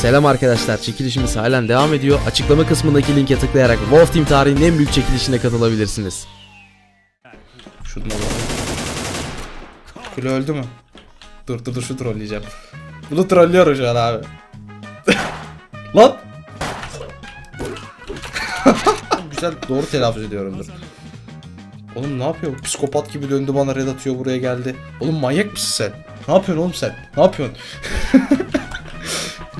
Selam arkadaşlar, çekilişimiz halen devam ediyor. Açıklama kısmındaki linke tıklayarak Wolf Team tarihinin en büyük çekilişine katılabilirsiniz. Şunu. Kule öldü mü? Dur dur dur şu trolleyeceğim. Bunu trollüyorum şu an abi. Lan! Güzel doğru telaffuz ediyorumdur. Oğlum ne yapıyor? Psikopat gibi döndü bana red atıyor buraya geldi. Oğlum manyak mısın sen? Ne yapıyorsun oğlum sen? Ne yapıyorsun?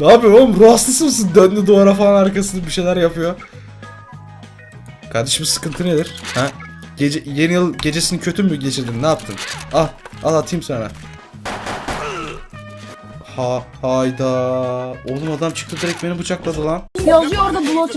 ne yapıyorsun oğlum? Ruh hastası mısın? Döndü duvara falan arkasında bir şeyler yapıyor. Kardeşim sıkıntı nedir? Ha? Gece, yeni yıl gecesini kötü mü geçirdin? Ne yaptın? Al, al atayım sana. Ha, hayda. Oğlum adam çıktı direkt beni bıçakladı lan. Yazıyor orada Blood.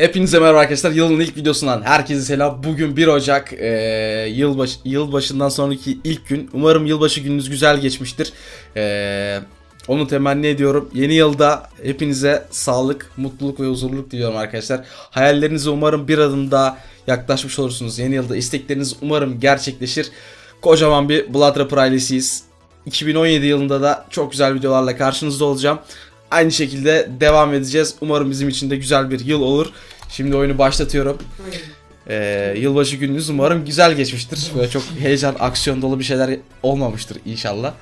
Hepinize merhaba arkadaşlar. Yılın ilk videosundan herkese selam. Bugün 1 Ocak ee, yılbaşı, yılbaşından sonraki ilk gün. Umarım yılbaşı gününüz güzel geçmiştir. Ee, onu temenni ediyorum. Yeni yılda hepinize sağlık, mutluluk ve huzurluluk diliyorum arkadaşlar. Hayallerinize umarım bir adım daha yaklaşmış olursunuz. Yeni yılda istekleriniz umarım gerçekleşir. Kocaman bir Blood Rapper ailesiyiz. 2017 yılında da çok güzel videolarla karşınızda olacağım. Aynı şekilde devam edeceğiz. Umarım bizim için de güzel bir yıl olur. Şimdi oyunu başlatıyorum. Ee, yılbaşı gününüz umarım güzel geçmiştir. Böyle çok heyecan, aksiyon dolu bir şeyler olmamıştır inşallah.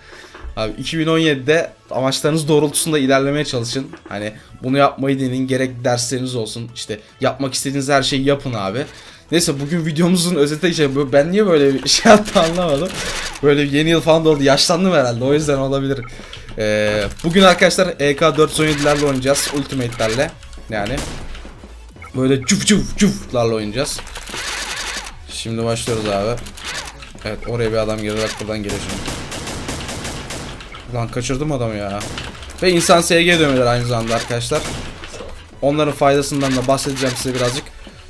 Abi 2017'de amaçlarınız doğrultusunda ilerlemeye çalışın. Hani bunu yapmayı deneyin. Gerek dersleriniz olsun. İşte yapmak istediğiniz her şeyi yapın abi. Neyse bugün videomuzun özeti şey. Ben niye böyle bir şey yaptı anlamadım. Böyle yeni yıl falan da oldu. Yaşlandım herhalde. O yüzden olabilir. Ee, bugün arkadaşlar E EK 417'lerle oynayacağız. Ultimate'lerle. Yani böyle cuf cuf cuflarla oynayacağız. Şimdi başlıyoruz abi. Evet oraya bir adam girdi buradan şimdi. Lan kaçırdım adamı ya. Ve insan SG dövmeler aynı zamanda arkadaşlar. Onların faydasından da bahsedeceğim size birazcık.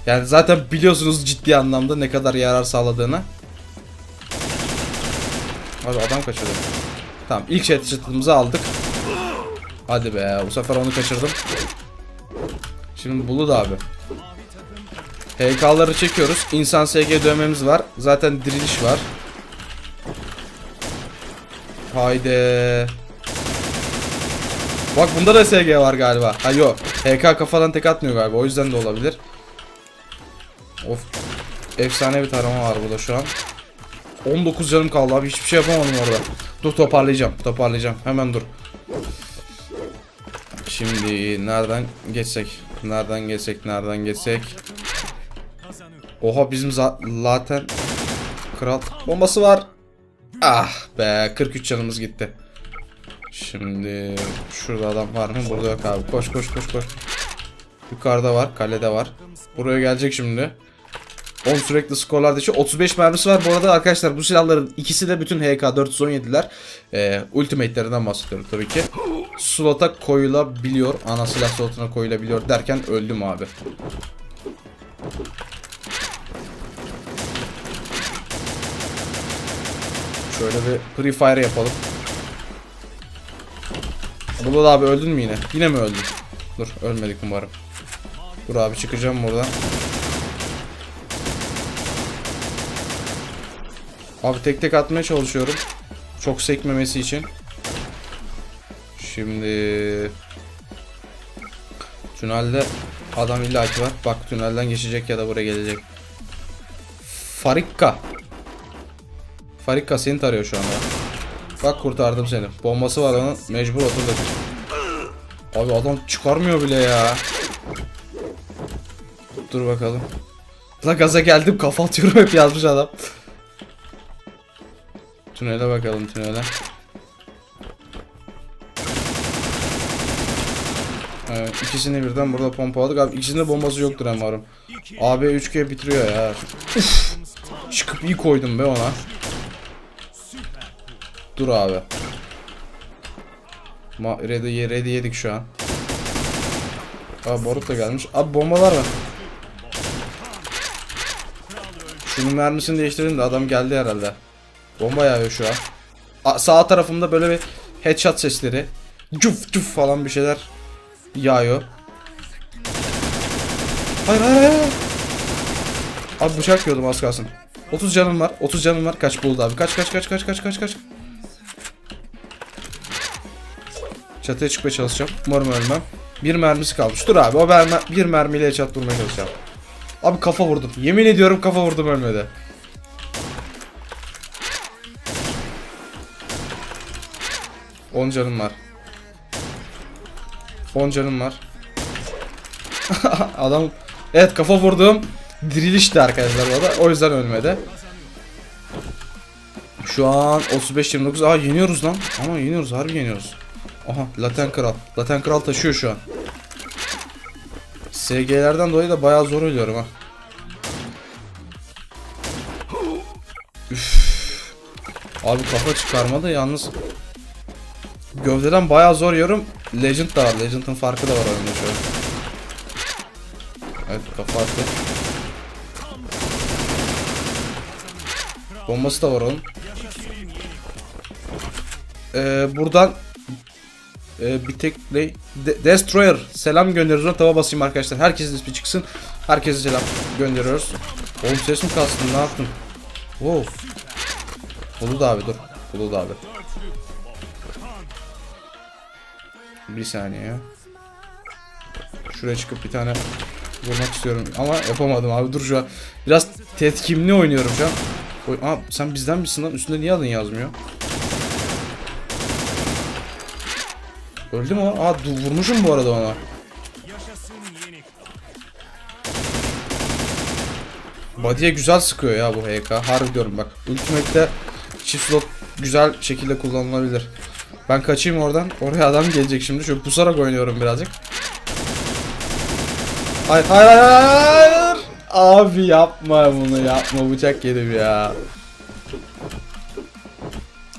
Yani zaten biliyorsunuz ciddi anlamda ne kadar yarar sağladığını. Abi adam kaçırdı. Tamam ilk headshot'ımızı aldık. Hadi be bu sefer onu kaçırdım. Şimdi Bulut abi. HK'ları çekiyoruz. İnsan SG dövmemiz var. Zaten diriliş var. Haydi. Bak bunda da SG var galiba. Ha yok. HK kafadan tek atmıyor galiba. O yüzden de olabilir. Of. Efsane bir tarama var burada şu an. 19 canım kaldı abi. Hiçbir şey yapamadım orada. Dur toparlayacağım. Toparlayacağım. Hemen dur. Şimdi nereden geçsek? Nereden geçsek? Nereden geçsek? Oha bizim za- zaten kral bombası var. Ah be 43 canımız gitti. Şimdi şurada adam var mı? Burada yok abi. Koş koş koş koş. Yukarıda var, kalede var. Buraya gelecek şimdi. 10 sürekli skorlar dışı 35 mermisi var. Bu arada arkadaşlar bu silahların ikisi de bütün HK 417'ler. Ee, ultimate'lerinden bahsediyorum tabii ki. Slota koyulabiliyor. Ana silah slotuna koyulabiliyor derken öldüm abi. Şöyle bir pre-fire yapalım. Bulut abi öldün mü yine? Yine mi öldün? Dur ölmedik umarım. Dur abi çıkacağım buradan. Abi tek tek atmaya çalışıyorum. Çok sekmemesi için. Şimdi Tünelde adam illaki var. Bak tünelden geçecek ya da buraya gelecek. Farikka. Farikka seni tarıyor şu anda. Bak kurtardım seni. Bombası var onun. Mecbur oturduk. Abi adam çıkarmıyor bile ya. Dur bakalım. La gaza geldim kafa atıyorum hep yazmış adam. Tünele bakalım tünele. Evet ikisini birden burada pompaladık abi ikisinde bombası yoktur umarım. AB 3G bitiriyor ya. Çıkıp iyi koydum be ona. Dur abi. Ma ready yedik şu an. Abi Borut da gelmiş. Abi bombalar var. Şunun mermisini değiştirin de adam geldi herhalde. Bomba yağıyor şu an. A sağ tarafımda böyle bir headshot sesleri. Cuf cuf falan bir şeyler yağıyor. Hayır hayır hayır. Abi bıçak yiyordum az kalsın. 30 canım var. 30 canım var. Kaç buldu abi. Kaç kaç kaç kaç kaç kaç kaç. Çatıya çıkmaya çalışacağım. Umarım ölmem. Bir mermisi kalmış. Dur abi o mermi, bir mermiyle çat vurmaya çalışacağım. Abi kafa vurdum. Yemin ediyorum kafa vurdum ölmedi. On canım var. 10 canım var. Adam evet kafa vurduğum dirilişti arkadaşlar bu arada. O yüzden ölmedi. Şu an 35-29. Aa yeniyoruz lan. Ama yeniyoruz harbi yeniyoruz. Aha Laten Kral. Laten Kral taşıyor şu an. SG'lerden dolayı da bayağı zor ölüyorum ha. Üf. Abi kafa çıkarma da yalnız Gövdeden bayağı zor yiyorum. Legend da var. Legend'ın farkı da var oyunda şu an. Evet kafa attı. Bombası da var onun. Ee, buradan ee, bir tek? De- Destroyer selam gönderiyoruz. Ona tava basayım arkadaşlar. Herkesin ismi çıksın. Herkese selam gönderiyoruz. Oğlum ses mi kastın? Ne yaptın? Wow. Bulut abi dur. Bulut abi. Bir saniye ya. Şuraya çıkıp bir tane vurmak istiyorum ama yapamadım abi dur şu an. Biraz tetkimli oynuyorum şu an. Aa, sen bizden misin lan? Üstünde niye adın yazmıyor? Öldü mü o? Aa vurmuşum bu arada ona. Body'ye güzel sıkıyor ya bu HK. Harbi diyorum bak. Ultimate'de çift slot güzel şekilde kullanılabilir. Ben kaçayım oradan. Oraya adam gelecek şimdi. Şöyle pusarak oynuyorum birazcık. Hayır hayır hayır. Abi yapma bunu yapma bıçak yedim ya.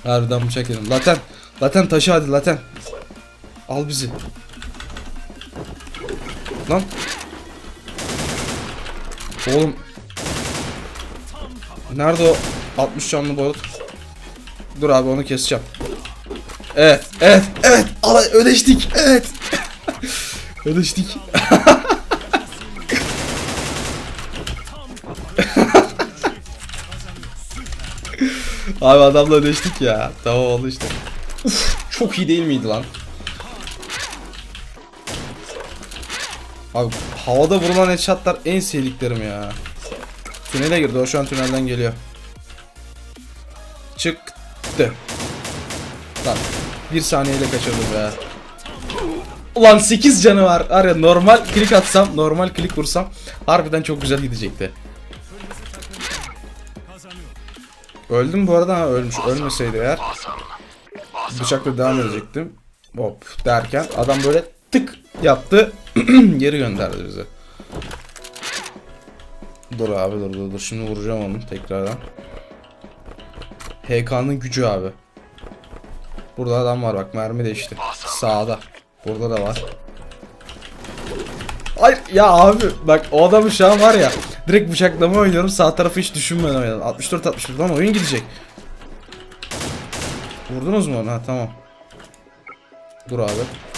Harbiden bıçak yedim. Laten. Laten taşı hadi laten. Al bizi. Lan. Oğlum. Nerede o 60 canlı boyut? Dur abi onu keseceğim. Evet, evet, evet. Ama ödeştik. Evet. ödeştik. Abi adamla ödeştik ya. Tamam oldu işte. Uf, çok iyi değil miydi lan? Abi havada vurulan headshotlar en sevdiklerim ya. Tünele girdi. O şu an tünelden geliyor. Çıktı. Lan bir saniyeyle kaçırdım ya. Ulan 8 canı var. Var normal klik atsam, normal klik vursam harbiden çok güzel gidecekti. Öldüm bu arada ha ölmüş. Ölmeseydi eğer bıçakla devam edecektim. Hop derken adam böyle tık yaptı. Geri gönderdi bizi. Dur abi dur dur dur. Şimdi vuracağım onu tekrardan. HK'nın gücü abi. Burada adam var bak mermi değişti. Sağda. Burada da var. Ay ya abi bak o adamı şu an var ya direkt bıçaklama oynuyorum sağ tarafı hiç düşünmeden oynadım. 64 61 lan oyun gidecek. Vurdunuz mu onu? Ha tamam. Dur abi.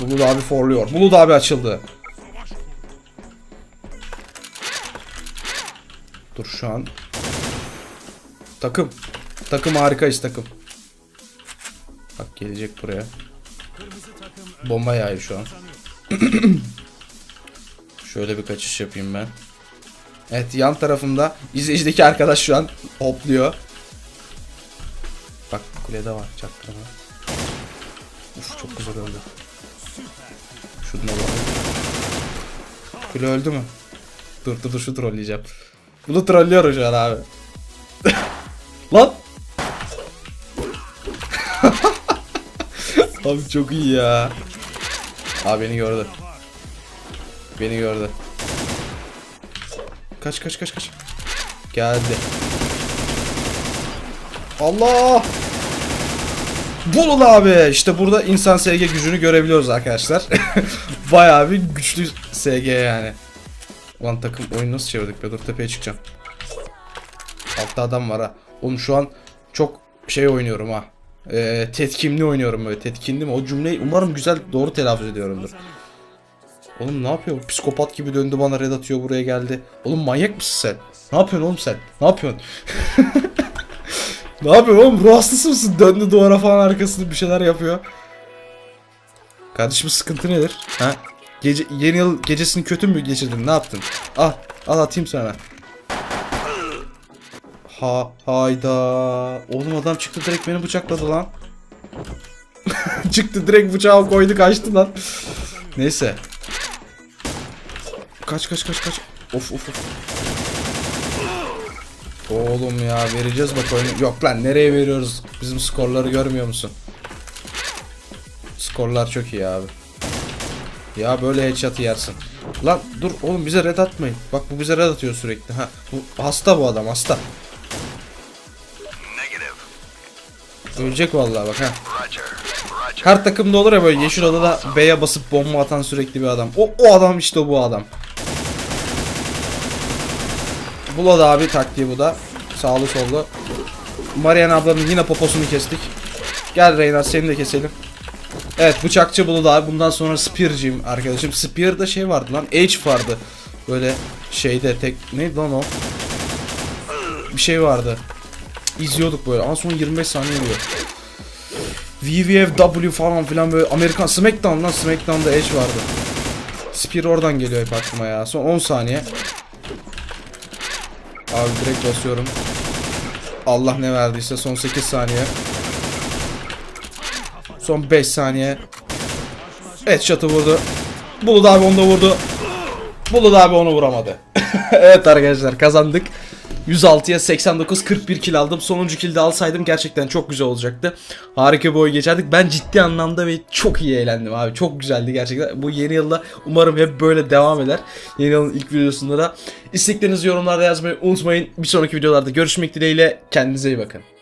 Bulut abi forluyor. Bulut abi açıldı. Dur şu an. Takım. Takım harikayız takım. Bak gelecek buraya. Bomba yağıyor şu an. Şöyle bir kaçış yapayım ben. Evet yan tarafımda izleyicideki arkadaş şu an hopluyor. Bak kulede var çaktırma. Uf çok güzel öldü. Şuna bak. Kule öldü mü? Dur dur dur şu trolleyeceğim. Bunu trollüyorum şu an abi. Lan! abi çok iyi ya. Abi beni gördü. Beni gördü. Kaç kaç kaç kaç. Geldi. Allah! Bulun abi. İşte burada insan SG gücünü görebiliyoruz arkadaşlar. Bayağı bir güçlü SG yani. Ulan takım oyunu nasıl çevirdik be? Dur tepeye çıkacağım. Altta adam var ha. Oğlum şu an çok şey oynuyorum ha. Ee, tetkinli oynuyorum böyle. Tetkinli mi? O cümleyi umarım güzel doğru telaffuz ediyorumdur. Oğlum ne yapıyor? Psikopat gibi döndü bana red atıyor buraya geldi. Oğlum manyak mısın sen? Ne yapıyorsun oğlum sen? Ne yapıyorsun? ne yapıyorsun oğlum? Ruh hastası mısın? Döndü duvara falan arkasında bir şeyler yapıyor. Kardeşim sıkıntı nedir? Ha? Gece, yeni yıl gecesini kötü mü geçirdin? Ne yaptın? Al. Al atayım sana. Ha hayda. Oğlum adam çıktı direkt beni bıçakladı lan. çıktı direkt bıçağı koydu kaçtı lan. Neyse. Kaç kaç kaç kaç. Of of of. Oğlum ya vereceğiz bak oyunu. Yok lan nereye veriyoruz? Bizim skorları görmüyor musun? Skorlar çok iyi abi. Ya böyle headshot yersin. Lan dur oğlum bize red atmayın. Bak bu bize red atıyor sürekli. Ha bu hasta bu adam hasta. Ölecek vallahi bak ha. Her takımda olur ya böyle yeşil odada B'ye basıp bomba atan sürekli bir adam. O, o adam işte bu adam. Bula da abi taktiği bu da. Sağlı sollu. Marian ablanın yine poposunu kestik. Gel Reynar seni de keselim. Evet bıçakçı Bulu da abi. Bundan sonra Spear'cıyım arkadaşım. Spear'da şey vardı lan. H vardı. Böyle şeyde tek... Neydi lan o? Bir şey vardı. İzliyorduk böyle. Ama son 25 saniye diyor. WWFW falan filan böyle Amerikan Smackdown lan Smackdown'da Edge vardı. Spear oradan geliyor hep aklıma ya. Son 10 saniye. Abi direkt basıyorum. Allah ne verdiyse son 8 saniye. Son 5 saniye. Evet şatı vurdu. Bulut abi onu da vurdu. Bulut abi onu vuramadı. evet arkadaşlar kazandık. 106'ya 89 41 kill aldım. Sonuncu kill de alsaydım gerçekten çok güzel olacaktı. Harika bir oyun geçerdik. Ben ciddi anlamda ve çok iyi eğlendim abi. Çok güzeldi gerçekten. Bu yeni yılda umarım hep böyle devam eder. Yeni yılın ilk videosunda da. İsteklerinizi yorumlarda yazmayı unutmayın. Bir sonraki videolarda görüşmek dileğiyle. Kendinize iyi bakın.